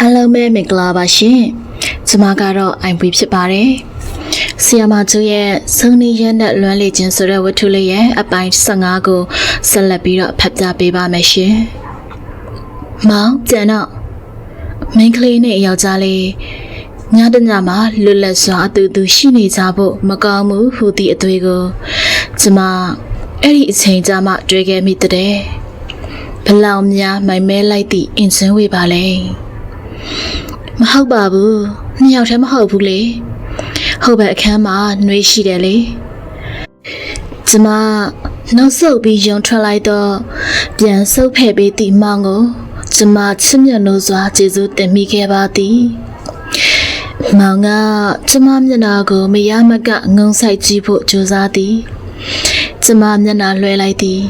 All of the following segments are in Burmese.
အားလုံးပဲမင်္ဂလာပါရှင်။ကျွန်မကတော့အိုင်ပွေဖြစ်ပါတယ်။ဆီယမာကျူရဲ့စုံနေရတဲ့လွမ်းလေခြင်းဆိုတဲ့ဝတ္ထုလေးရဲ့အပိုင်း15ကိုဆက်လက်ပြီးတော့ဖတ်ပြပေးပါမယ်ရှင်။မောင်ကျန်တော့မင်းကလေးနဲ့ယောက်ျားလေးညတညမှာလွတ်လပ်စွာအတူတူရှိနေကြဖို့မကောင်းဘူးဟူသည့်အသွေးကိုကျွန်မအဲ့ဒီအချိန်ကြာမှတွေ့ခဲ့မိတဲ့ဘလောင်များမိုင်မဲလိုက်သည့်အင်စင်ဝေပါလေ မဟုတ်ပါဘူးနှစ်ယောက်တည်းမဟုတ်ဘူးလေဟုတ်ပဲအခန်းမှာနှွေးရှိတယ်လေကျမနောက်ဆုတ်ပြီးယုံထွက်လိုက်တော့ပြန်ဆုတ်ဖဲ့ပေးသည့်မောင်ကိုကျမချစ်မြတ်လို့စွာကျေးဇူးတင်မိခဲ့ပါသည်မောင်ကကျမမျက်နှာကိုမရမကငုံဆိုင်ကြည့်ဖို့ကြိုးစားသည်ကျမမျက်နှာလွှဲလိုက်သည်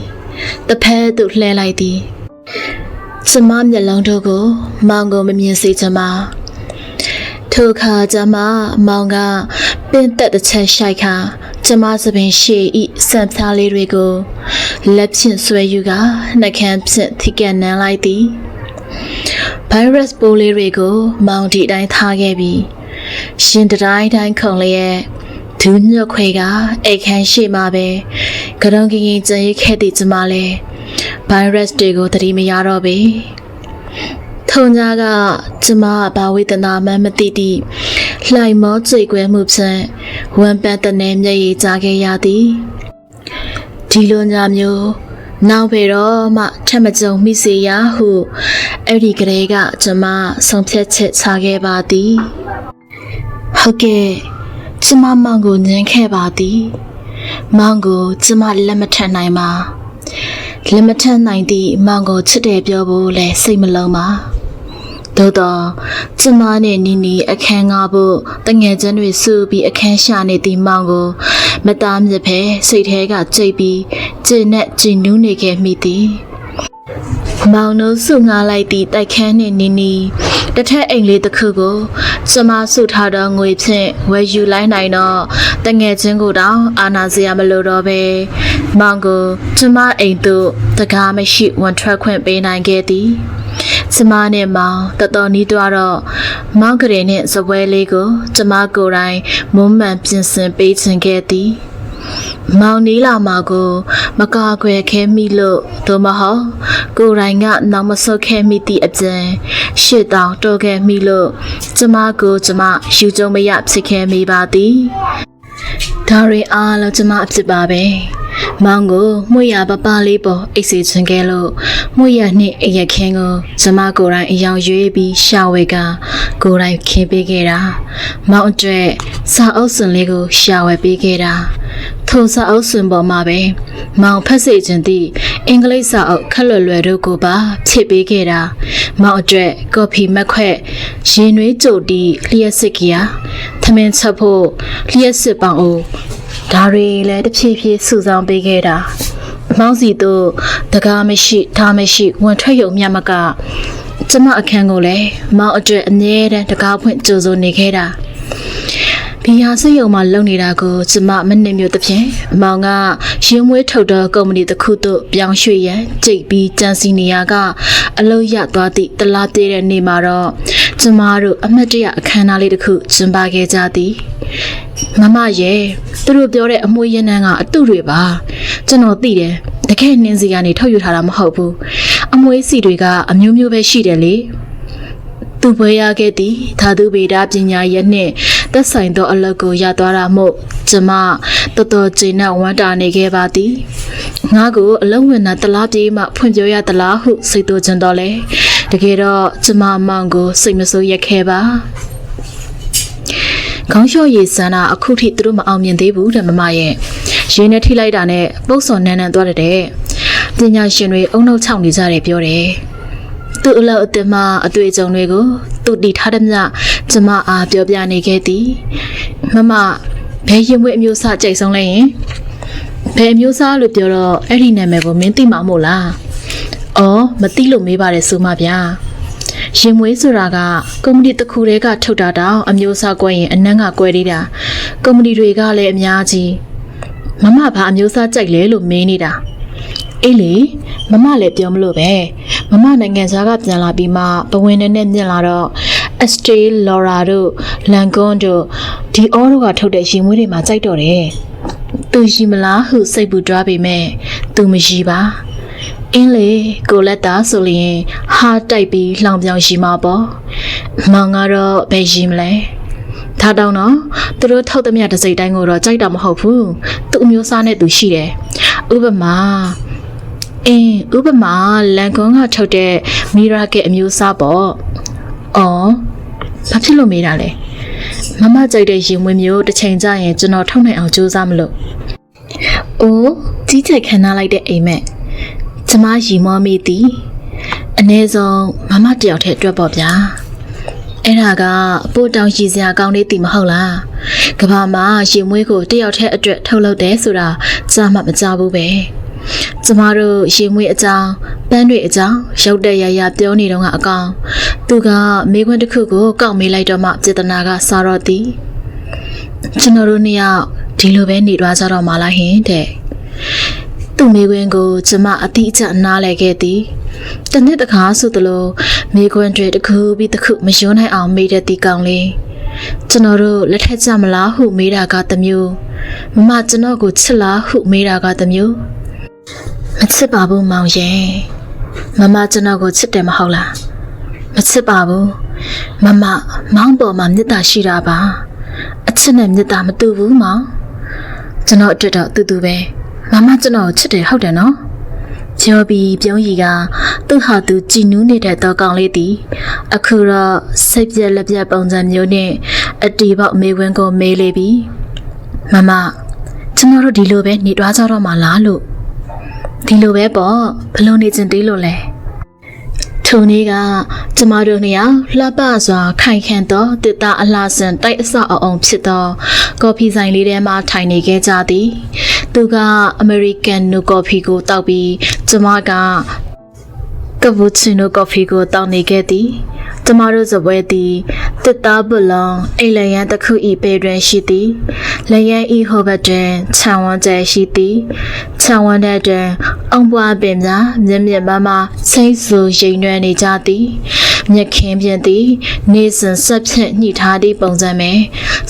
တစ်ဖက်သို့လှဲလိုက်သည် ကျမမျက်လုံးတို့ကို မောင်ကိုမမြင်စေချင်ပါထိုအခါကျမမောင်ကပင်တက်တစ်ချက်ရှိုက်ခါကျမသပင်ရှေ့ဤစံဖြားလေးတွေကိုလက်ဖြင့်ဆွဲယူကနှကန်းဖြင့်ထိကက်နန်းလိုက်သည်ဗိုင်းရပ်စ်ပိုးလေးတွေကို မောင်တီတိုင်းထားခဲ့ပြီးရှင်တတိုင်းတိုင်းခုံလျက်ဒူးညွတ်ခွေကအိတ်ခမ်းရှိမှပဲကရုံကင်ကင်ကြံရိတ်ခဲ့သည့်ကျမလည်း ဗိုင်းရပ်စ်တွေကိုသတိမရတော့ပေထုံညာကကျမဘာဝေဒနာမှန်းမသိသည့်လှိုင်မောကြွေကွဲမှုဖြင့်ဝမ်းပန်းတဲ့မျက်ရည်ကျခဲ့ရသည်ဒီလိုညာမျိုးနောက်ပေတော့မှထပ်မကြုံမိစေရဟုအဲ့ဒီကလေးကကျမဆုံးဖြတ်ချက်ချခဲ့ပါသည်ဟုတ်ကဲ့ကျမမောင်ကိုညှင်းခဲ့ပါသည်မောင်ကိုကျမလက်မထပ်နိုင်ပါ လက်မထပ်နိုင်သည့်မောင်ကိုချစ်တယ်ပြောဖို့လည်းစိတ်မလုံးပါသို့တော့ကျမနဲ့နီနီအခန်းငါဖို့တငယ်ချင်းတွေစုပြီးအခန်းရှာနေသည့်မောင်ကို မသားမြစ်ဖဲစိတ်ထဲကကြိတ်ပြီးကျင်နဲ့ကျင်နူးနေခဲ့မိသည်မောင်တို့စုငါလိုက်သည့်တိုက်ခန်းနှင့်နီနီ တစ်ထက်အိမ်လေးတစ်ခုကိုကျမစုထားသောငွေဖြင့်ဝယ်ယူလိုက်နိုင်တော့တငယ်ချင်းကိုတောင်အာနာစရာမလိုတော့ပဲမောင်ကိုကျမအိမ်သို့တကားမရှိဝန်ထွက်ခွင့်ပေးနိုင်ခဲ့သည်ကျမနဲ့မောင်တော်တော်နီးတော့တော့မောင်ကလေးနဲ့စပွဲလေးကိုကျမကိုယ်တိုင်မုံမှန်ပြင်ဆင်ပေးခြင်းခဲ့သည်မောင်နီးလာမှာကို မကာကွယ်ခဲမိလို့တို့မဟုတ် ကိုယ်တိုင်ကနောက်မဆုတ်ခဲမိသည့်အပြင်ရှစ်တောင်တော်ခဲ့မိလို့ကျမကိုကျမယူကြုံမရဖြစ်ခဲ့မိပါသည်ဒါရီအားလုံးကျမအဖြစ်ပါပဲ မောင်ကိုမှုရပပလေးပေါ်အိတ်စေချင်ခဲ့လို့မှုရနှင့်အရက်ခင်းကိုကျမကိုယ်တိုင်အယောင်ရွေးပြီးရှာဝဲကကိုယ်တိုင်ခင်းပေးခဲ့တာမောင်အတွက်စာအုပ်စွန်လေးကိုရှာဝဲပေးခဲ့တာထိုစာအုပ်စွန်ပေါ်မှာပဲမောင်ဖတ်စေခြင်းသည့်အင်္ဂလိပ်စာအုပ်ခက်လွယ်လွယ်တို့ကိုပါဖြည့်ပေးခဲ့တာမောင်အတွက်ကော်ဖီမက်ခွက်ရင်နွေးကြိုတီလျှက်စစ်ကီယာသမင်းချက်ဖို့လျှက်စစ်ပေါင်အို ဒါတွေလည်းတစ်ဖြည်းဖြည်းစုဆောင်ပေးခဲ့တာမောင်စီတို့တကားမရှိဒါမရှိဝန်ထွက်ရုံမြတ်မကကျမအခန်းကိုလည်းမောင်အတွက်အမြဲတမ်းတကားဖွင့်ကြိုးစိုးနေခဲ့တာဘီယာစိတ်ယုံမှာလုံနေတာကိုကျမမနစ်မြို့တစ်ဖြင့်အမောင်ကရင်းမွေးထုတ်သောကုမ္ပဏီတစ်ခုသို့ပြောင်းရွှေ့ရန်ကြိတ်ပြီးကြံစီနေရကအလုပ်ရသွားသည့်တလားပြည့်တဲ့နေ့မှာတော့ ကျမတို့အမတ်တရအခမ်းအနားလေးတစ်ခုကျင်းပခဲ့ကြသည်မမရဲ့သူတို့ပြောတဲ့အမွှေးရင်းနှန်းကအတုတွေပါကျွန်တော်သိတယ်တကယ်နှင်းစီကနေထုတ်ယူထားတာမဟုတ်ဘူးအမွှေးစီတွေကအမျိုးမျိုးပဲရှိတယ်လေသူပွဲရခဲ့သည်သာဓုဗေဒပညာရပ်နှင့်သက်ဆိုင်သောအလုပ်ကိုရသွားတာမို့ကျမတော်တော်ကျေနပ်ဝမ်းတာနေခဲ့ပါသည်ငါကိုအလုံးဝင်တာတလားပြေးမှဖွင့်ပြောရသလားဟုစိတ်တူချင်တော့လေ တကယ်တော့ကျမမောင်ကိုစိတ်မဆိုးရက်ခဲ့ပါခေါင်းလျှော့ရည်စမ်းတာအခုထိသူတို့မအောင်မြင်သေးဘူးတဲ့မမရဲ့ရင်းနဲ့ထိလိုက်တာနဲ့ပုတ်စော်နန်းနန်းသွားတဲ့ပညာရှင်တွေအုံနောက်ချောင်းနေကြတယ်ပြောတယ်သူ့အလောက်အတင်မှအတွေ့အကြုံတွေကိုသူတည်ထားတဲ့မြကျမအားပြောပြနေခဲ့သည်မမဘယ်ရင်မွေးအမျိုးအစားကြိုက်ဆုံးလဲရင်ဘယ်အမျိုးအစားလို့ပြောတော့အဲ့ဒီနာမည်ကိုမင်းသိမှာမို့လား အော်မသိလို့မေးပါတယ်ဆိုမှဗျာရင်မွေးဆိုတာကကုမ္ပဏီတစ်ခုတည်းကထုတ်တာတောင်အမျိုးအစားကွဲရင်အနှံ့ကကွဲသေးတာကုမ္ပဏီတွေကလည်းအများကြီးမမဘာအမျိုးအစားကြိုက်လဲလို့မေးနေတာအေးလေမမလည်းပြောမလို့ပဲမမနိုင်ငံသားကပြန်လာပြီးမှဘဝင်နဲ့နဲ့မြင်လာတော့ Estee Laura တို့လန်ကွန်တို့ဒီအော်တို့ကထုတ်တဲ့ရင်မွေးတွေမှာကြိုက်တော့တယ်သူရှိမလားဟုစိတ်ပူတွားပေမဲ့သူမရှိပါ အင်းလေကိုလက်တာဆိုရင်ဟာတိုက်ပြီးလှောင်ပြောင်ရှိမှာပေါ့မောင်ကတော့ဘယ်ရှိမလဲထားတော့နော်သူတို့ထောက်သမျှတစ်စိတ်တိုင်းကိုတော့ကြိုက်တာမဟုတ်ဘူးသူ့အမျိုးသားနဲ့သူရှိတယ်ဥပမာအင်းဥပမာလန်ကွန်ကထုတ်တဲ့မီရာကဲအမျိုးအစားပေါ့အော်ဘာဖြစ်လို့မေးတာလဲမမကြိုက်တဲ့ရင်မွေးမျိုးတစ်ချိန်ကျရင်ကျွန်တော်ထုတ်နိုင်အောင်ကြိုးစားမလို့။အိုးကြီးကြိုက်ခံထားလိုက်တဲ့အိမ်မက် ကျမရီမောမိသည်အ ਨੇ ဆုံးမမတယောက်တည်းအတွက်ပေါ့ဗျာ။အဲ့ဒါကအပို့တောင်ရှိစရာကောင်းနေသည်မဟုတ်လား။ကဘာမှာရင်မွေးကိုတယောက်တည်းအတွက်ထုတ်လုပ်တယ်ဆိုတာကြားမှမကြားဘူးပဲ။ကျမတို့ရင်မွေးအကြောင်းပန်းတွေအကြောင်းရုတ်တရရပြောနေတော့ကအကောင်သူကမိခွန်းတစ်ခုကိုကောက်မေးလိုက်တော့မှစေတနာကစားတော့သည်ကျွန်တော်တို့နှစ်ယောက်ဒီလိုပဲနေသွားကြတော့မှလားဟင်တဲ့ သူ့မိခွန်းကိုကျမအတိအကျနားလဲခဲ့သည်တစ်နှစ်တခါဆိုသလိုမိခွန်းတွေတစ်ခုပြီးတစ်ခုမယွန်းနိုင်အောင်မေးတဲ့တီကောင်လေးကျွန်တော်တို့လက်ထက်ကြမလားဟုမေးတာကတစ်မျိုးမမကျွန်တော်ကိုချစ်လားဟုမေးတာကတစ်မျိုးမချစ်ပါဘူးမောင်ရဲ့မမကျွန်တော်ကိုချစ်တယ်မဟုတ်လားမချစ်ပါဘူးမမမောင်ပေါ်မှာမေတ္တာရှိတာပါအချစ်နဲ့မေတ္တာမတူဘူးမောင်ကျွန်တော်အတွက်တော့တူတူပဲ မမကျွန်တော်ကိုချစ်တယ်ဟုတ်တယ်နော်ချော်ပြီးပြုံးရီကသူ့ဟာသူကြည်နူးနေတဲ့တော့ကောင်လေးတီအခုတော့စိတ်ပြက်လက်ပြက်ပုံစံမျိုးနဲ့အတီပေါက်မေဝင်းကိုမေးလေပြီမမကျွန်တော်တို့ဒီလိုပဲနေသွားကြတော့မှလားလို့ဒီလိုပဲပေါ့ဘလို့နေချင်သေးလို့လဲထုံนี้ကကျမတို့နှစ်ယောက်လှပစွာခိုင်ခန့်သောတစ်သားအလှဆန်တိုက်အဆအအောင်ဖြစ်သောကော်ဖီဆိုင်လေးထဲမှာထိုင်နေခဲ့ကြသည် သူကအမေရိကန်နိုကော်ဖီကိုတောက်ပြီးကျမကကပူချီနိုကော်ဖီကိုတောက်နေခဲ့သည်ကျမတို့စပွဲသည်တစ်သားပလွန်အိမ်လျံတစ်ခုဤပေတွင်ရှိသည်လျံဤဟိုဘက်တွင်ခြံဝန်းကျဲရှိသည်ခြံဝန်းတဲ့တွင်အောင်ပွားပင်များမြင့်မြင့်မမစိတ်ဆူရိမ်ရွယ်နေကြသည်မြက်ခင်းပြင်သည် နေစဉ်ဆက်ဖြင့်ညှိထားသည့်ပုံစံပဲ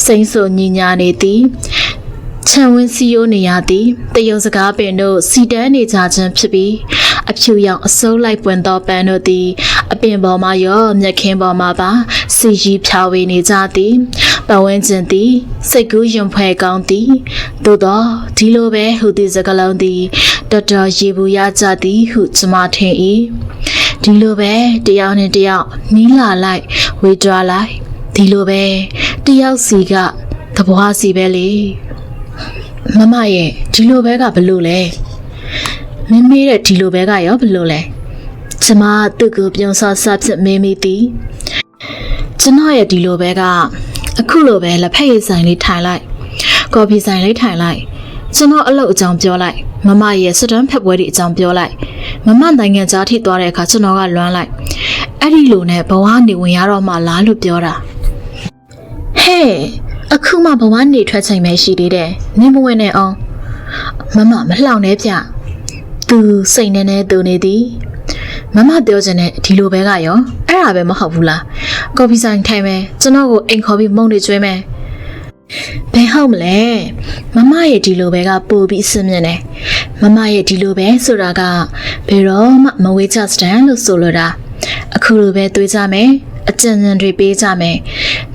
စိတ်ဆူညင်ညာနေသည် ခြံဝင်းစီယိုနေရသည်တယုံစကားပင်တို့စီတန်းနေကြခြင်းဖြစ်ပြီးအဖြူရောင်အစိုးလိုက်ပွင့်သောပန်းတို့သည်အပင်ပေါ်မှရောမြက်ခင်းပေါ်မှပါစီရီဖြာဝေနေကြသည်ပဝန်းကျင်သည်စိတ်ကူးရင်ဖွဲ့ကောင်းသည်သို့သောဒီလိုပဲဟူသည့်စကားလုံးသည်တော်တော်ရေဘူးရကြသည်ဟုကျွန်မထင်၏ဒီလိုပဲတယောက်နဲ့တယောက်နီးလာလိုက်ဝေတွားလိုက်ဒီလိုပဲတယောက်စီကသဘောစီပဲလေ မမရဲ့ဒီလိုပဲကဘလို့လဲမင်းမေးတဲ့ဒီလိုပဲကရောဘလို့လဲကျမသူ့ကိုပြုံးဆော့ဆော့ဖြစ်မေးမိသည်ကျွန်တော်ရဲ့ဒီလိုပဲကအခုလိုပဲလက်ဖက်ရည်ဆိုင်လေးထိုင်လိုက်ကော်ဖီဆိုင်လေးထိုင်လိုက်ကျွန်တော်အလုပ်အကြောင်းပြောလိုက်မမရဲ့စတန်ဖက်ပွဲတွေအကြောင်းပြောလိုက်မမနိုင်ငံသားထိသွားတဲ့အခါကျွန်တော်ကလွမ်းလိုက်အဲ့ဒီလိုနဲ့ဘဝနေဝင်ရတော့မှလားလို့ပြောတာဟဲ့ အခုမှဘဝနေထွက်ချိန်ပဲရှိသေးတယ်နင်းမဝင်နဲ့အောင်မမမလှောင်နဲ့ဗျသူစိတ်နဲ့နဲ့သူနေသည်မမပြောချင်တဲ့ဒီလိုပဲကရောအဲ့ဒါပဲမဟုတ်ဘူးလားကော်ဖီဆိုင်ထိုင်မယ်ကျွန်တော်ကိုအိမ်ခေါ်ပြီးမုံတွေကျွေးမယ်ဘယ်ဟုတ်မလဲမမရဲ့ဒီလိုပဲကပို့ပြီးအဆင်မြင့်တယ်မမရဲ့ဒီလိုပဲဆိုတာကဘယ်တော့မှမဝေးချစတန်လို့ဆိုလိုတာအခုလိုပဲတွေးကြမယ်အကြံဉာဏ်တွေပေးကြမယ်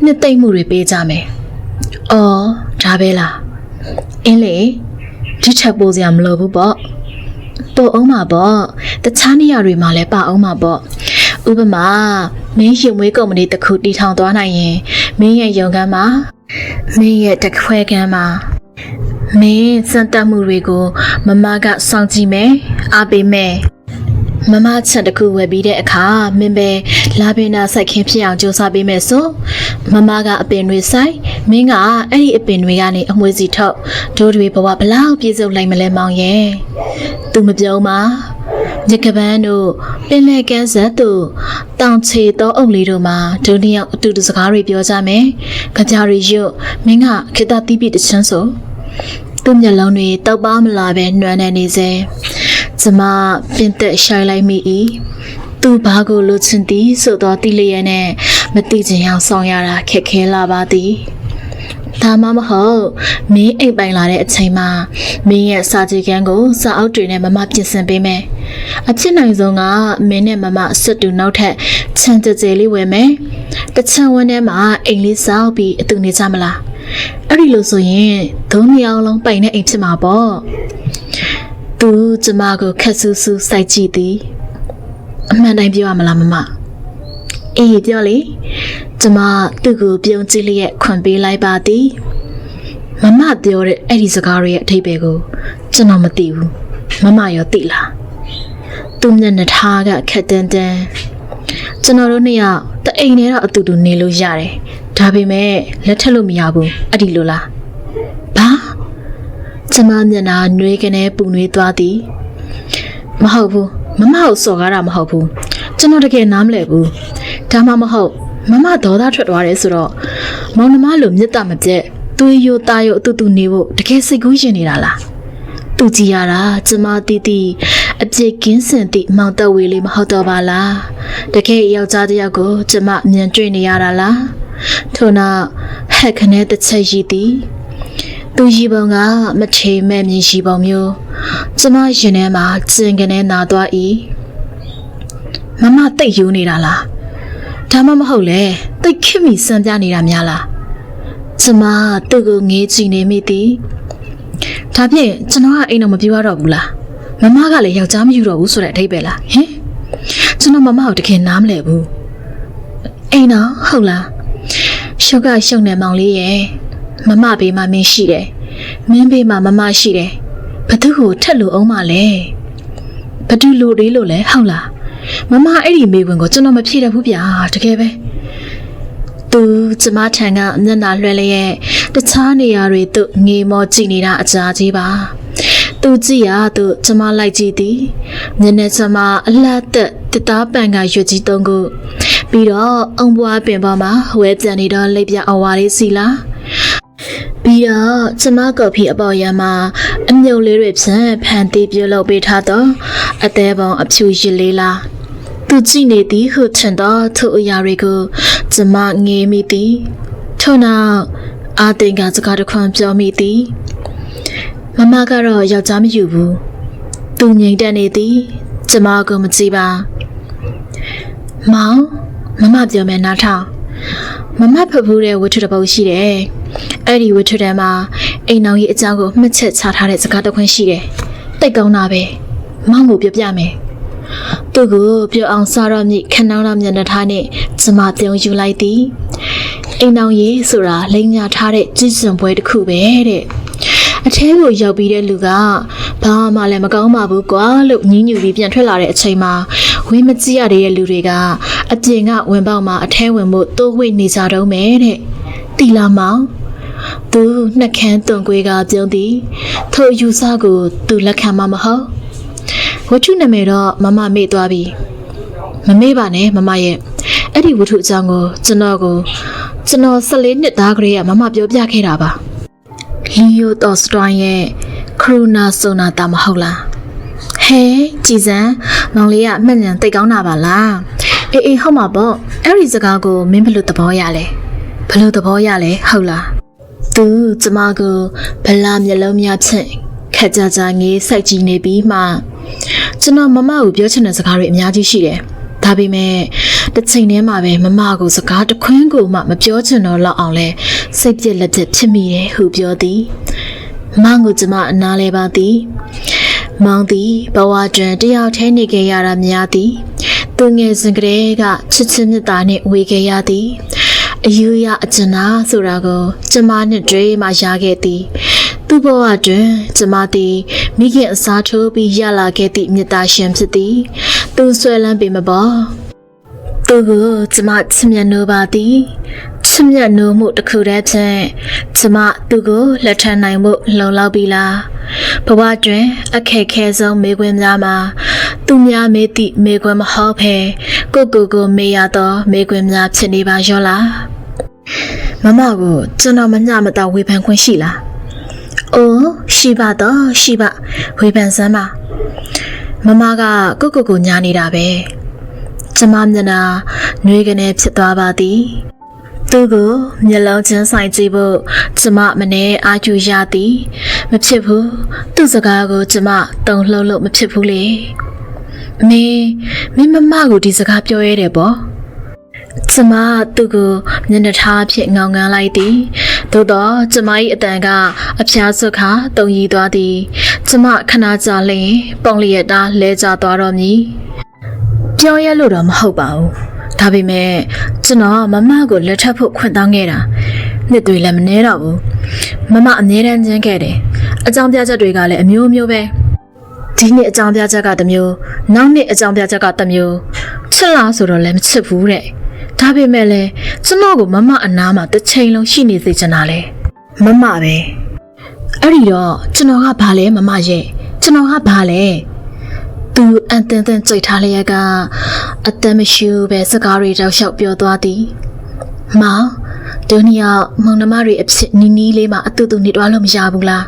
နှစ်သိမ့်မှုတွေပေးကြမယ် အော်ဒါပဲလားအင်းလေဒီချက်ပိုးစရာမလိုဘူးပေါ့ပို့အောင်မှာပေါ့တခြားနေရာတွေမှာလည်းပအောင်မှာပေါ့ဥပမာမင်းရင်မွေးကုမ္ပဏီတစ်ခုတည်ထောင်သွားနိုင်ရင်မင်းရဲ့ရုံခန်းမှာမင်းရဲ့တခွဲခန်းမှာမင်းစံတက်မှုတွေကိုမမကစောင့်ကြည့်မယ်အားပေးမယ် မမချက်တစ်ခုဝယ်ပြီးတဲ့အခါမင်းပဲလာပင်နာစိုက်ခင်းဖြစ်အောင်ကြိုးစားပေးမယ်ဆိုမမကအပင်တွေစိုက်မင်းကအဲ့ဒီအပင်တွေကနေအမွှေးစီထုတ်ဒိုးတွေဘဝဘလောက်ပြည့်စုံလိုက်မလဲမောင်ရဲ့သူမပြုံးပါမြကပန်းတို့ပင်လေကန်းဆက်တို့တောင်ချေသောအုပ်လေးတို့မှာဒုနှစ်ယောက်အတူတူစကားတွေပြောကြမယ်။ကြပြရီရွတ်မင်းကခေတ္တတီးပြတချမ်းဆိုသူ့မျက်လုံးတွေတောက်ပါမလာပဲနှွမ်းနေနေစေ။ ကျမပင်သက်ရှိုင်လိုက်မိ၏သူဘာကိုလိုချင်သည်ဆိုတော့တိလျက်နဲ့မတိချင်အောင်ဆောင်ရတာခက်ခဲလာပါသည်ဒါမှမဟုတ်မင်းအိတ်ပိုင်လာတဲ့အချိန်မှာမင်းရဲ့စာကြည့်ကန်းကိုစာအုပ်တွေနဲ့မမပြင်ဆင်ပေးမယ်အဖြစ်နိုင်ဆုံးကမင်းနဲ့မမအစ်တူနောက်ထပ်ချန်ကြကြလေးဝယ်မယ်တချံဝန်းထဲမှာအိမ်လေးစောက်ပြီးအတူနေကြမလားအဲ့ဒီလိုဆိုရင်ဒုံးမြောင်လုံးပိုင်တဲ့အိမ်ဖြစ်မှာပေါ့ သူကျမကိုခက်ဆူဆူစိုက်ကြည့်သည်အမှန်တိုင်းပြောရမလားမမအေးပြောလေကျမသူ့ကိုပြုံးကြည့်လျက်ခွန်ပေးလိုက်ပါသည်မမပြောတဲ့အဲ့ဒီစကားတွေရဲ့အထိပ္ပယ်ကိုကျွန်တော်မသိဘူးမမရောသိလားသူမျက်နှာထားကခက်တန်းတန်းကျွန်တော်တို့နှစ်ယောက်တအိမ်နဲ့တော့အတူတူနေလို့ရတယ်ဒါပေမဲ့လက်ထက်လို့မရဘူးအဲ့ဒီလိုလားဘာ ကျမမျက်နှာနှွေးကနေပူနှွေးသွားသည်မဟုတ်ဘူးမမကိုစော်ကားတာမဟုတ်ဘူးကျွန်တော်တကယ်နားမလည်ဘူးဒါမှမဟုတ်မမဒေါသထွက်သွားတယ်ဆိုတော့မောင်နှမလိုမြတ်တာမပြတ်သွေးရိုးသားရိုးအတူတူနေဖို့တကယ်စိတ်ကူးရှင်နေတာလားသူကြည်ရတာကျမတီးတီးအပြစ်ကင်းစင်သည့်မောင်တော်ဝေလေးမဟုတ်တော့ပါလားတကယ်ယောက်ျားတစ်ယောက်ကိုကျမမြင်တွေ့နေရတာလားထို့နောက်ဟက်ခနဲ့တစ်ချက်ရှိသည် သူရီပုံကမထေမဲ့မြင်ရှိပုံမျိုးကျမရင်ထဲမှာကျင်ကနေနာသွား၏မမတိတ်ယူနေတာလားဒါမှမဟုတ်လေတိတ်ခင်မိစံပြနေတာများလားကျမသူ့ကိုငေးကြည့်နေမိသည်ဒါဖြင့်ကျွန်တော်ကအိမ်တော့မပြောရတော့ဘူးလားမမကလည်းယောက်ျားမယူတော့ဘူးဆိုတဲ့အဓိပ္ပာယ်လားဟင်ကျွန်တော်မမကိုတကယ်နားမလဲဘူးအိမ်တော့ဟုတ်လားရှုပ်ကရှုပ်နေမောင်လေးရဲ့ မမဘေးမှာမင်းရှိတယ်။မင်းဘေးမှာမမရှိတယ်။ဘသူကိုထက်လို့အောင်မလဲ။ဘသူလို့လေးလို့လဲဟုတ်လား။မမအဲ့ဒီမိဝင်ကိုကျွန်တော်မဖြေတတ်ဘူးဗျာတကယ်ပဲ။သူကျမထံကမျက်နှာလွှဲလျက်တခြားနေရာတွေသူငေမောကြည့်နေတာအကြာကြီးပါ။သူကြည့်ရသူကျမလိုက်ကြည့်သည်။မျက်နှာကျမအလှသက်တသားပန်ကရွက်ကြီးသုံးခုပြီးတော့အုံပွားပင်ပေါ်မှာဝဲပြန်နေတော့လက်ပြအဝါလေးစီလား။ ပြီးတော့ကျမကော်ဖီအပေါ်ရံမှာအမြုပ်လေးတွေဖြင့်ဖန်တီးပြုလုပ်ပေးထားတော့အသေးပုံအဖြူရည်လေးလားသူကြည့်နေသည်ဟုထင်တော့သူ့အရာတွေကိုကျမငေးမိသည်ထို့နောက်အာတင်ကစကားတစ်ခွန်းပြောမိသည်မမကတော့ယောက်ျားမယူဘူးသူငြိမ်တက်နေသည်ကျမကမကြည့်ပါမောင်မမပြောမယ်နားထောင်မမဖတ်ဖူးတဲ့ဝတ္ထုတစ်ပုဒ်ရှိတယ်။ အဲ့ဒီဝတ္ထုထဲမှာအိမ်အောင်ကြီးအကြောင်းကိုမှတ်ချက်ချထားတဲ့စကားတစ်ခွန်းရှိတယ်။တိတ်ကောင်းတာပဲ။မောင်ကိုပြောပြမယ်။သူ့ကိုပြောအောင်စားတော့မြခဏောင်းတော့မျက်နှာထားနဲ့ကျမပြုံးယူလိုက်သည်။အိမ်အောင်ကြီးဆိုတာလိန်ညာထားတဲ့ကြည်စံပွဲတစ်ခုပဲတဲ့။အထဲကိုရောက်ပြီးတဲ့လူကဘာမှလည်းမကောင်းပါဘူးကွာလို့ညင်းညူပြီးပြန်ထွက်လာတဲ့အချိန်မှာဝင်းမကြည့်ရတဲ့လူတွေကအပြင်ကဝင်ပေါက်မှာအထဲဝင်မှုတိုးဝိတ်နေကြတော့မယ်တဲ့တီလာမောင် သူနှက်ခမ်းတွန်ကွေးကပြုံးသည်ထိုအယူဆကို သူလက်ခံမှာမဟုတ်ဝတ္ထုနာမည်တော့မမမေ့သွားပြီမမေ့ပါနဲ့မမရဲ့အဲ့ဒီဝတ္ထုအကြောင်းကိုကျွန်တော်ကိုကျွန်တော်14နှစ်သားကလေးကမမပြောပြခဲ့တာပါလီယိုတော်စတိုင်းရဲ့ခရူနာဆိုနာတာမဟုတ်လားဟဲကြည်စံမောင်လေးကမှတ်ဉဏ်တိတ်ကောင်းတာပါလားအေးအေးဟုတ်မှာပေါ့အဲ့ဒီစကားကိုမင်းဘယ်လိုသဘောရလဲဘယ်လိုသဘောရလဲဟုတ်လား သူကျမကိုဗလာမျက်လုံးများဖြင့်ခက်ကြကြငေးစိုက်ကြည့်နေပြီးမှကျွန်တော်မမကိုပြောချင်တဲ့စကားတွေအများကြီးရှိတယ်ဒါပေမဲ့တစ်ချိန်တည်းမှာပဲမမကိုစကားတစ်ခွန်းကိုမှမပြောချင်တော့လောက်အောင်လဲစိတ်ပြက်လက်ပြက်ဖြစ်မိတယ်ဟုပြောသည်မောင်ကိုကျမအနားလဲပါသည်မောင်သည်ဘဝတွင်တယောက်တည်းနေခဲ့ရတာများသည်သူငယ်စဉ်ကတည်းကချစ်ချင်းမြတ်တာနှင့်ဝေခဲ့ရသည် အယူရအကျဉ်းနာဆိုတာကိုကျမနှင့်တွေ့မှရခဲ့သည်သူ့ဘဝတွင်ကျမသည်မိခင်အစားထိုးပြီးရလာခဲ့သည့်မြတ်တာရှင်ဖြစ်သည်သူဆွဲလန်းပေမပေါ်သူကိုကျမချစ်မြတ်နိုးပါသည်ချစ်မြတ်နိုးမှုတစ်ခုတည်းဖြင့်ကျမသူကိုလက်ထပ်နိုင်မှုလုံလောက်ပြီလားဘဝတွင် အခက်ခဲဆုံးမေခွန်းများမှာသူများမေးသည့်မေခွန်းမဟုတ်ဘဲကိုကိုကိုမေးရသောမေခွန်းများဖြစ်နေပါရောလား မမကိုကျွန်တော်မညမတော့ဝေဖန်ခွင့်ရှိလားအိုးရှိပါတော့ရှိပါဝေဖန်စမ်းပါမမကကိုကိုကိုညာနေတာပဲကျမမျက်နှာနှွေးကနေဖြစ်သွားပါသည်သူကိုမျက်လုံးချင်းဆိုင်ကြည့်ဖို့ကျမမနေအာကျူရသည်မဖြစ်ဘူးသူ့စကားကိုကျမတုံလှုပ်လို့မဖြစ်ဘူးလေအမေမင်းမမကိုဒီစကားပြောရတယ်ပေါ့ ကျမသူ့ကိုမျက်နှာထားအဖြစ်ငောင်ငန်းလိုက်သည်သို့တော့ကျမ၏အတန်ကအဖျားစွတ်ခါတုံရီသွားသည်ကျမခဏကြာလျင်ပုံလျက်သားလဲကျသွားတော့မည်ပြောရလို့တော့မဟုတ်ပါဘူးဒါပေမဲ့ကျွန်တော်မမကိုလက်ထပ်ဖို့ခွင့်တောင်းခဲ့တာနှစ်တွေလည်းမနှဲတော့ဘူးမမအမြဲတမ်းကျင်းခဲ့တယ်အကြောင်းပြချက်တွေကလည်းအမျိုးမျိုးပဲဒီနှစ်အကြောင်းပြချက်ကတစ်မျိုးနောက်နှစ်အကြောင်းပြချက်ကတစ်မျိုးချစ်လားဆိုတော့လည်းမချစ်ဘူးတဲ့ ဒါပေမဲ့လည်းကျွန်တော်ကိုမမအနားမှာတစ်ချိန်လုံးရှိနေစေချင်တာလေမမပဲအဲ့ဒီတော့ကျွန်တော်ကဘာလဲမမရဲ့ကျွန်တော်ကဘာလဲသူအန်တန်တန်ကြိတ်ထားလျက်ကအတမ်းမရှိဘူးပဲစကားတွေတောက်လျှောက်ပြောသွားသည်။မောင်ဒုနီယာမောင်နှမတွေအဖြစ်နီးနီးလေးမှအတူတူနေသွားလို့မရဘူးလား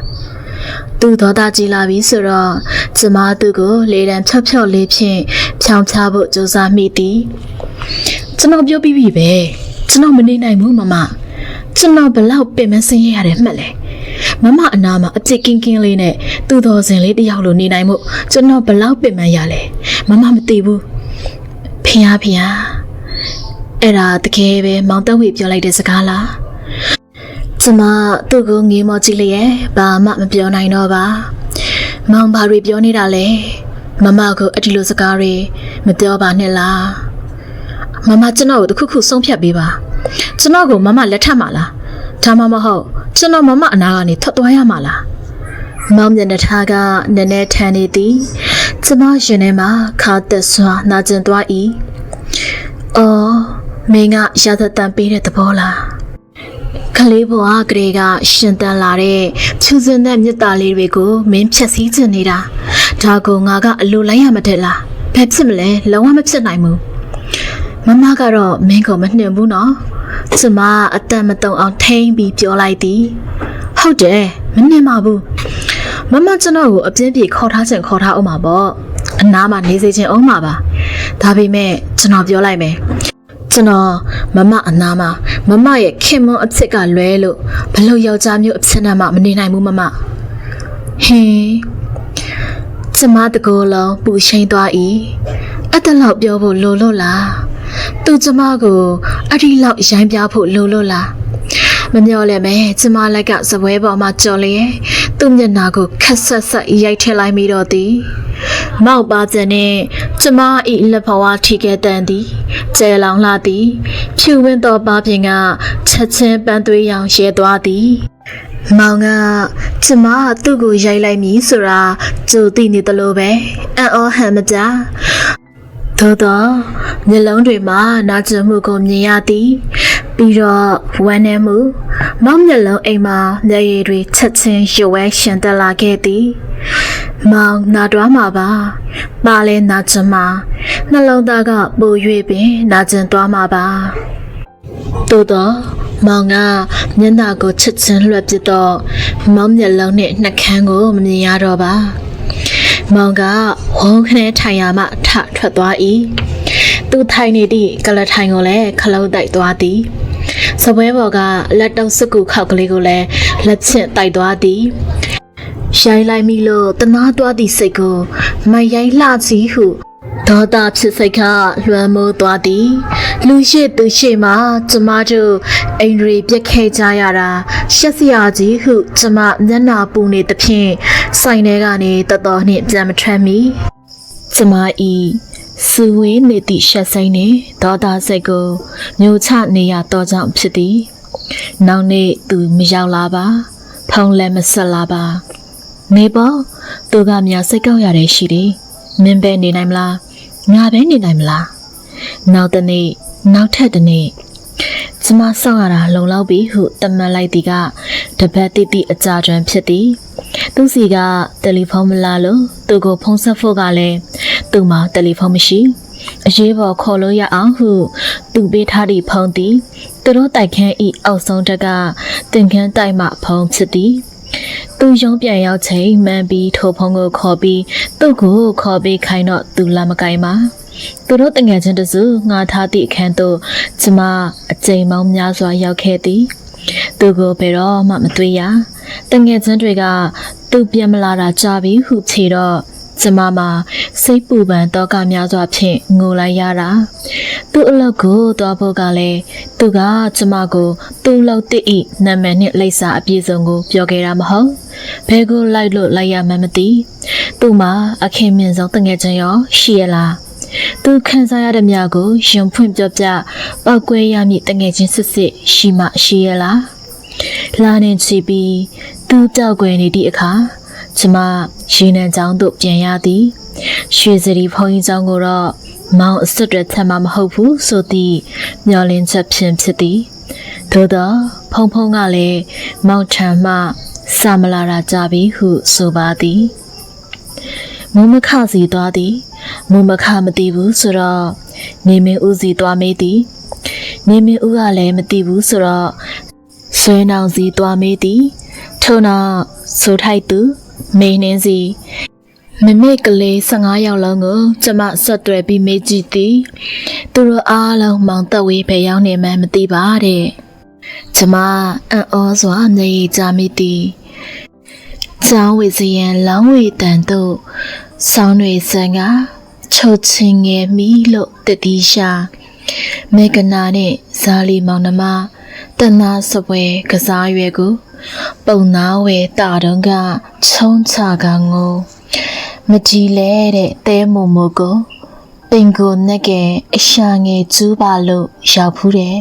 ။သူသောတာကြည်လာပြီဆိုတော့ကျမသူ့ကိုလေတံဖြော့ဖြော့လေးဖြင့်ဖြောင်းချဖို့ကြိုးစားမိသည်။ ကျွန်တော်ပြောပြီးပြီပဲ။ကျွန်တော်မနေနိုင်ဘူးမမ။ကျွန်တော်ဘလောက်ပင်မဆင်းရရတယ်မှတ်လဲ။မမအနာမှာအစ်စ်ကင်းကင်းလေးနဲ့သူ့တော်စင်လေးတစ်ယောက်လိုနေနိုင်မှုကျွန်တော်ဘလောက်ပင်မရလဲမမမသိဘူးဖျားဖျားအဲ့ဒါတကယ်ပဲမောင်တက်ဝေပြောလိုက်တဲ့စကားလားကျမသူ့ကိုငေးမောကြည့်လျက်ဘာမှမပြောနိုင်တော့ပါမောင်ဘာတွေပြောနေတာလဲမမကိုအဒီလိုစကားတွေမပြောပါနဲ့လား မမကျွန်တော်ကိုတစ်ခုခုဆုံးဖြတ်ပေးပါကျွန်တော်ကိုမမလက်ထပ်မှာလားဒါမှမဟုတ်ကျွန်တော်မမအနာကနေထွက်သွားရမှာလားမောင်မျက်နှာထားကနည်းနည်းထန်နေသည်ကျမရင်ထဲမှာခါသက်စွာနာကျင်သွား၏အော်မင်းကရာသတန်ပေးတဲ့သဘောလားကလေးဘွားကလေးကရှင်တန်လာတဲ့ဖြူစင်တဲ့မြတ်သားလေးတွေကိုမင်းဖြက်စည်းချင်နေတာဒါကိုငါကအလိုလိုက်ရမတဲ့လားဘယ်ဖြစ်မလဲလုံးဝမဖြစ်နိုင်ဘူး မမကတော့မင်းကိုမနှင်ဘူးနော်ကျမအတန်မတုံအောင်ထိမ့်ပြီးပြောလိုက်သည်ဟုတ်တယ်မနှင်ပါဘူးမမကျွန်တော်ကိုအပြင်းပြေခေါ်ထားချင်ခေါ်ထားအောင်ပါပေါ့အနားမှာနေစေချင်အောင်ပါပါဒါပေမဲ့ကျွန်တော်ပြောလိုက်မယ်ကျွန်တော်မမအနားမှာမမရဲ့ခင်မွန်းအစ်စ်ကလွဲလို့ဘလို့ယောက်ျားမျိုးအဖြစ်နဲ့မှမနေနိုင်ဘူးမမဟင်းကျမတကောလုံးပူရှိန်သွား၏အဲ့တလောက်ပြောဖို့လိုလို့လား သူကျမကိုအဲ့ဒီလောက်ရိုင်းပြဖို့လိုလို့လားမမျော်လည်းမဲကျမလိုက်ကစပွဲပေါ်မှာကြော်လျက်သူ့မျက်နှာကိုခက်ဆက်ဆက်ရိုက်ထည့်လိုက်မိတော့သည်မောက်ပါကျန်နဲ့ကျမဤလက်ဘဝထိခဲ့တန်သည်ကျဲလောင်လာသည်ဖြူဝင်းတော်ပါပြင်ကချက်ချင်းပန်းသွေးရောင်ရဲသွားသည်မောင်ကကျမသူ့ကိုရိုက်လိုက်မည်ဆိုတာကြိုသိနေသလိုပဲအံ့ဩဟန်မကြ သို့တော့မျက်လုံးတွေမှာနာကျင်မှုကိုမြင်ရသည်ပြီးတော့ဝမ်းနည်းမှုမောင်မျက်လုံးအိမ်မှာမျက်ရည်တွေချက်ချင်းရွဝဲရှင်တက်လာခဲ့သည်မောင်နာတွားမှာပါပါလဲနာကျင်မှာနှလုံးသားကပို၍ပင်နာကျင်သွားမှာပါသို့တော့မောင်ကမျက်နှာကိုချက်ချင်းလွှတ်ပစ်တော့မောင်မျက်လုံးနဲ့နှာခမ်းကိုမမြင်ရတော့ပါ မောင်ကဝုန်းခနဲ့ထိုင်ရမှထထွက်သွား၏သူထိုင်နေသည့်ကလထိုင်ကိုလည်းခလုံးတိုက်သွားသည်စပွဲပေါ်ကလက်တုံးစကူခောက်ကလေးကိုလည်းလက်ချင့်တိုက်သွားသည်ရိုင်းလိုက်မိလို့တနာသွားသည့်စိတ်ကိုမရိုင်းလှစီဟု ဒေါသဖြစ်စိတ်ကလွှမ်းမိုးသွားသည်လူရှိသူရှိမှကျမတို့အိမ်တွေပြက်ခဲကြရတာရှက်စရာကြီးဟုကျမမျက်နှာပူနေသဖြင့်ဆိုင်ထဲကနေတတော်နှင့်ပြန်မထွက်မီကျမဤစူဝင်းနေသည့်ရှက်စိမ့်နှင့်ဒေါသစိတ်ကိုမျိုးချနေရတော့ကြောင့်ဖြစ်သည်နောက်နေ့သူမရောက်လာပါ ဖုံးလည်းမဆက်လာပါနေပေါ့သူကများစိတ်ကောက်ရတယ်ရှိတယ်မင်းပဲနေနိုင်မလား ငါပဲနေနိုင်မလားနောက်တစ်နေ့နောက်ထပ်တစ်နေ့ကျမစောင့်ရတာလုံလောက်ပြီဟုတမန်လိုက်သည်ကတပတ်တိတိအကြကျွမ်းဖြစ်သည်သူစီကတယ်လီဖုန်းမလာလို့သူကိုဖုန်းဆက်ဖို့ကလည်းသူ့မှာတယ်လီဖုန်းမရှိအရေးပေါ်ခေါ်လို့ရအောင်ဟု သူပေးထားသည့်ဖုန်းသည်သူတို့တိုက်ခန်းဤအောက်ဆုံးတက်ကတင်ခန်းတိုက်မှဖုန်းဖြစ်သည် သူရုံးပြန်ရောက်ချိန်မှန်ပြီးထိုဖုံးကိုခေါ်ပြီးသူ့ကိုခေါ်ပြီးခိုင်းတော့သူလာမကိုင်းပါသူတို့တငယ်ချင်းတစုငါထားသည့်အခန်းသို့ကျမအကြိမ်ပေါင်းများစွာရောက်ခဲ့သည်သူကိုဘယ်တော့မှမတွေ့ရတငယ်ချင်းတွေကသူပြန်မလာတာကြာပြီဟုခြေတော့ ကျမမှာစိတ်ပူပန်တော့ကများစွာဖြင့်ငိုလိုက်ရတာသူ့အလုပ်ကိုသွားဖို့ကလည်းသူကကျမကိုသူ့လောက်တိဤနာမည်နဲ့လိပ်စာအပြည့်စုံကိုပြောခဲ့တာမဟုတ်ဘဲကိုလိုက်လို့လိုက်ရမှန်းမသိသူ့မှာအခင်မင်ဆုံးတငယ်ချင်းရောရှိရလားသူခံစားရတဲ့မြကိုရင်ဖွင့်ပြောပြပောက်ကွဲရမည့်တငယ်ချင်းစစ်စစ်ရှိမှရှိရလားလာနေချီပြီးသူကြောက်ွယ်နေသည့်အခါ ကျမရေနံချောင်းသို့ပြန်ရသည်ရွှေစရီဖုံးကြီးချောင်းကိုတော့မောင်အစွတ်တွေထပ်မှမဟုတ်ဘူးဆိုသည့်မျောလင်းချက်ဖြင့်ဖြစ်သည်သို့သောဖုံဖုံကလည်းမောင်ထံမှစာမလာတာကြပြီဟုဆိုပါသည်မုံမခစီသွားသည်မုံမခမသိဘူးဆိုတော့နေမင်းဦးစီသွားမေးသည်နေမင်းဦးကလည်းမသိဘူးဆိုတော့ဆွဲနောင်စီသွားမေးသည်ထို့နောက်ဆိုထိုက်သူ မေနှင်းစီမမေကလေး15ယောက်လုံးကိုကျမဆက်သွယ်ပြီးမေးကြည့်သည်သူတို့အားလုံးမောင်သက်ဝေးပဲရောက်နေမှန်းမသိပါတဲ့ကျမအံ့ဩစွာမျက်ရည်ကျမိသည်ကျောင်းဝေစရန်လောင်းဝေတန်တို့ဆောင်းတွေဆန်ကချုပ်ချင်းငယ်မီလို့တတိရှာမေကနာနဲ့ဇာလီမောင်နှမတနာစပွဲကစားရွယ်ကို ပုံနာဝဲတာတော့ကချုံးချကငိုမကြည်လဲတဲ့တဲမုံမိုကိုပင်ကိုနဲ့ကအရှာငယ်ကျူးပါလို့ရောက်ဖူးတယ်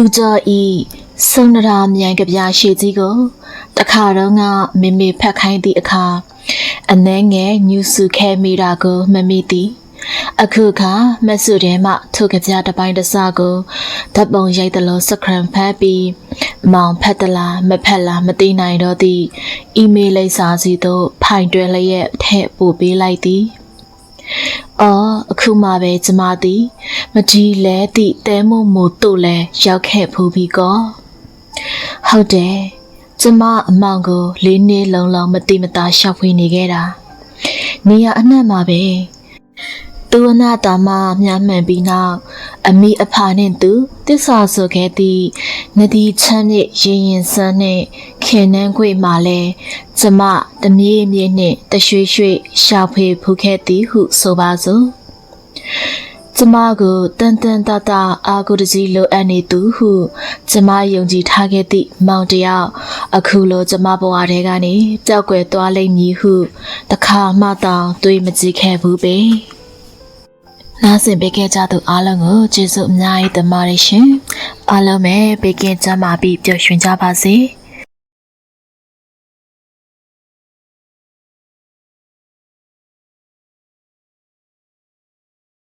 ဦးကျော်ဤစုံနရာမြိုင်ကပြားရှိကြီးကိုတခါတော့ကမေမေဖက်ခိုင်းသည့်အခါအနှဲငယ်ညူစုခဲမိတာကိုမမိသည် အခုခါမက်ဆုထဲမှထိုကပြတစ်ပိုင်းတစ်စကိုဓာတ်ပုံရိုက်တယ်လို့စခရန်ဖတ်ပြီးမောင်ဖတ်တလားမဖတ်လားမသိနိုင်တော့သည့်အီးမေးလ်လိပ်စာစီသို့ဖိုင်တွဲလျက်ထည့်ပို့ပေးလိုက်သည်အော်အခုမှပဲကျမသည်မကြီးလဲသည့်တဲမုံမို့တို့လဲရောက်ခဲ့ဖူးပြီကောဟုတ်တယ်ကျမအမောင်ကိုလေးနှစ်လုံးလုံးမတိမတာရှောက်ဖွေးနေခဲ့တာနေရအနှံ့မှာပဲ သူအနာတာမများမှန်ပြီးနောက်အမိအဖာနှင့်သူတစ္ဆာဆိုခဲ့သည့်နဒီချမ်းနှင့်ရင်ရင်ဆန်းနှင့်ခင်နှန်းခွေမှလည်းကျမတမြေးမြေးနှင့်တရွှေရွှေရှာဖေဖူးခဲ့သည်ဟုဆိုပါစို့ကျမကိုတန်တန်တတအာကိုတကြီးလိုအပ်နေသူဟုကျမယုံကြည်ထားခဲ့သည့်မောင်တယောက်အခုလိုကျမဘဝထဲကနေပျောက်ကွယ်သွားလိမ့်မည်ဟုတခါမှတောင်တွေးမကြည့်ခဲ့ဘူးပေ နားဆင်ပေးခဲ့ကြသူအားလုံးကိုကျေးဇူးအများကြီးတင်ပါတယ်ရှင်အားလုံးပဲပေးကင်းကြပါပြီးပျော်ရွှင်ကြပါစေ။